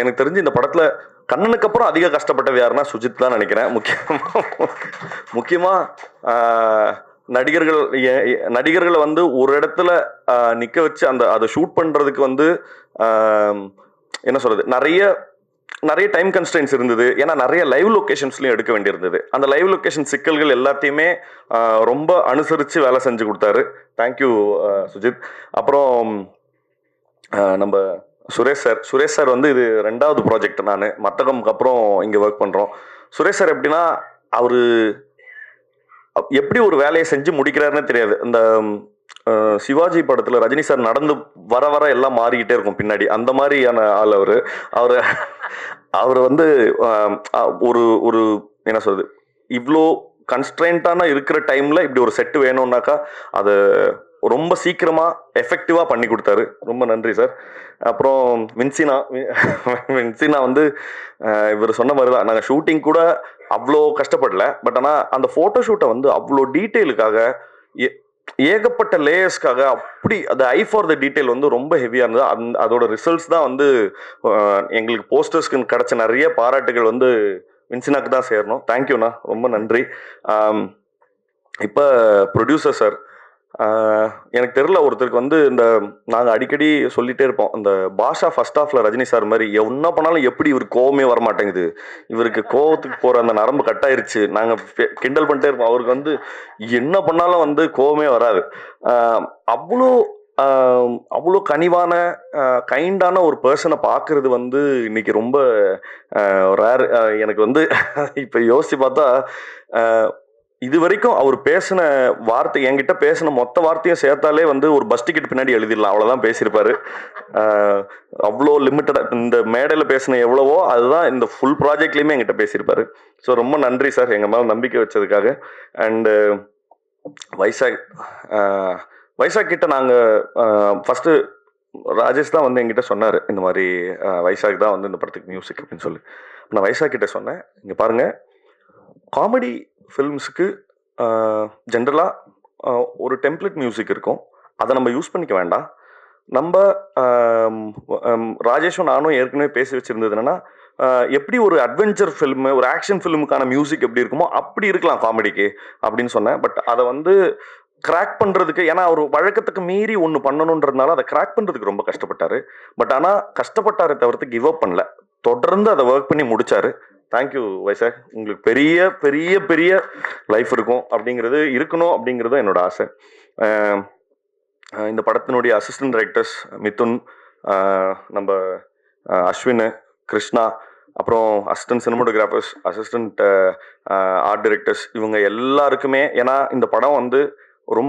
எனக்கு தெரிஞ்சு இந்த படத்தில் கண்ணனுக்கு அப்புறம் அதிக கஷ்டப்பட்டது யாருன்னா சுஜித் தான் நினைக்கிறேன். முக்கியமாக முக்கியமாக நடிகர்கள் நடிகர்களை வந்து ஒரு இடத்துல நிற்க வச்சு அந்த அதை ஷூட் பண்ணுறதுக்கு வந்து என்ன சொல்கிறது நிறைய நிறைய டைம் கன்ஸ்டன்ஸ் இருந்தது. ஏன்னா நிறைய லைவ் லொக்கேஷன்ஸ்லையும் எடுக்க வேண்டியிருந்தது. அந்த லைவ் லொக்கேஷன் சிக்கல்கள் எல்லாத்தையுமே ரொம்ப அனுசரித்து வேலை செஞ்சு கொடுத்தாரு. Thank you Sujith. அப்புறம் நம்ம சுரேஷ் சார் சுரேஷ் சார் வந்து இது ரெண்டாவது ப்ராஜெக்ட் நான். மத்தகம்க்கு அப்புறம் இங்கே ஒர்க் பண்ணுறோம் சுரேஷ் சார் எப்படின்னா அவர் எப்படி ஒரு வேலையை செஞ்சு முடிக்கிறாருன்னு தெரியாது. இந்த சிவாஜி படத்தில் ரஜினி சார் நடந்து வர வர எல்லாம் மாறிக்கிட்டே இருக்கும் பின்னாடி. அந்த மாதிரியான ஆள் அவர். அவர் அவர் வந்து ஒரு ஒரு என்ன சொல்றது இவ்வளோ கன்ஸ்ட்ரெயின்டான இருக்கிற டைமில் இப்படி ஒரு செட்டு வேணும்னாக்கா அதை ரொம்ப சீக்கிரமாக எஃபெக்டிவா பண்ணி கொடுத்தாரு. ரொம்ப நன்றி சார் அப்புறம் வின்சினா வின்சினா வந்து இவர் சொன்ன மாதிரி தான் நாங்கள் ஷூட்டிங் கூட அவ்வளோ கஷ்டப்படல. பட் ஆனால் அந்த ஃபோட்டோ ஷூட்டை வந்து அவ்வளோ டீட்டெயிலுக்காக ஏ- ஏகப்பட்ட லேயர்ஸ்க்காக அப்படி அந்த ஐ ஃபார் த டீட்டெயில் வந்து ரொம்ப ஹெவியாக இருந்தது. அந் அதோட ரிசல்ட்ஸ் தான் வந்து எங்களுக்கு போஸ்டர்ஸ்க்கு கிடைச்ச நிறைய பாராட்டுகள் வந்து வின்சினாக்கு தான் சேரணும். தேங்க்யூண்ணா ரொம்ப நன்றி. இப்போ ப்ரொடியூசர் சார் எனக்கு தெரில ஒருத்தருக்கு வந்து இந்த நாங்கள் அடிக்கடி சொல்லிகிட்டே இருப்போம். இந்த பாஷா ஃபர்ஸ்ட் ஆஃப்ல ரஜினி சார் மாதிரி என்ன பண்ணாலும் எப்படி இவர் கோவமே வர மாட்டேங்குது இவருக்கு கோவத்துக்கு போகிற அந்த நரம்பு கட்டாயிருச்சு. நாங்கள் கிண்டல் பண்ணிட்டே இருப்போம். அவருக்கு வந்து என்ன பண்ணாலும் வந்து கோவமே வராது. அவ்வளோ அவ்வளோ கனிவான கைண்டான ஒரு பர்சனை பார்க்கறது வந்து இன்னைக்கு ரொம்ப ரேர் எனக்கு வந்து இப்போ யோசிச்சு பார்த்தா இது வரைக்கும் அவர் பேசின வார்த்தை என்கிட்ட பேசின மொத்த வார்த்தையும் சேர்த்தாலே வந்து ஒரு பஸ் டிக்கெட் பின்னாடி எழுதிடலாம். அவ்வளோதான் பேசியிருப்பாரு. அவ்வளோ லிமிட்டடாக இந்த மேடையில் பேசின எவ்வளவோ அதுதான் இந்த ஃபுல் ப்ராஜெக்ட்லேயுமே என்கிட்ட பேசியிருப்பாரு. ஸோ ரொம்ப நன்றி சார் எங்கள் மேலே நம்பிக்கை வச்சதுக்காக. அண்டு வைசாக் வைசாக் கிட்ட நாங்கள் ஃபஸ்ட்டு ராஜேஷ் தான் வந்து என்கிட்ட சொன்னார். இந்த மாதிரி வைசாக் தான் வந்து இந்த படத்துக்கு மியூசிக் அப்படின்னு சொல்லி. நான் வைசாக் கிட்ட சொன்னேன். இங்கே பாருங்கள் காமெடி ஃபில்ம்ஸுக்கு ஜென்ரலாக ஒரு டெம்ப்ளேட் மியூசிக் இருக்கும். அதை நம்ம யூஸ் பண்ணிக்க வேண்டாம். நம்ம ராஜேஷும் நானும் ஏற்கனவே பேசி வச்சுருந்தது என்னென்னா எப்படி ஒரு அட்வென்ச்சர் ஃபில்மு ஒரு ஆக்ஷன் ஃபிலிமுக்கான மியூசிக் எப்படி இருக்குமோ அப்படி இருக்கலாம் காமெடிக்கு அப்படின்னு சொன்னேன். பட் அதை வந்து கிராக் பண்ணுறதுக்கு ஏன்னா அவர் வழக்கத்துக்கு மீறி ஒன்று பண்ணணுன்றதுனால அதை கிராக் பண்ணுறதுக்கு ரொம்ப கஷ்டப்பட்டார். பட் ஆனால் கஷ்டப்பட்டாரே தவிர்த்து கிவ் அப் பண்ணல. தொடர்ந்து அதை ஒர்க் பண்ணி முடித்தார் தேங்க்யூ வைசாக் உங்களுக்கு பெரிய பெரிய பெரிய லைஃப் இருக்கும். அப்படிங்கிறது இருக்கணும் அப்படிங்கிறது என்னோட ஆசை. இந்த படத்தினுடைய அசிஸ்டன்ட் டைரக்டர்ஸ் மிதுன் நம்ம அஸ்வின் கிருஷ்ணா அப்புறம் assistant cinematographers assistant art directors இவங்க எல்லாருக்குமே ஏன்னா இந்த படம் வந்து ரொம்ப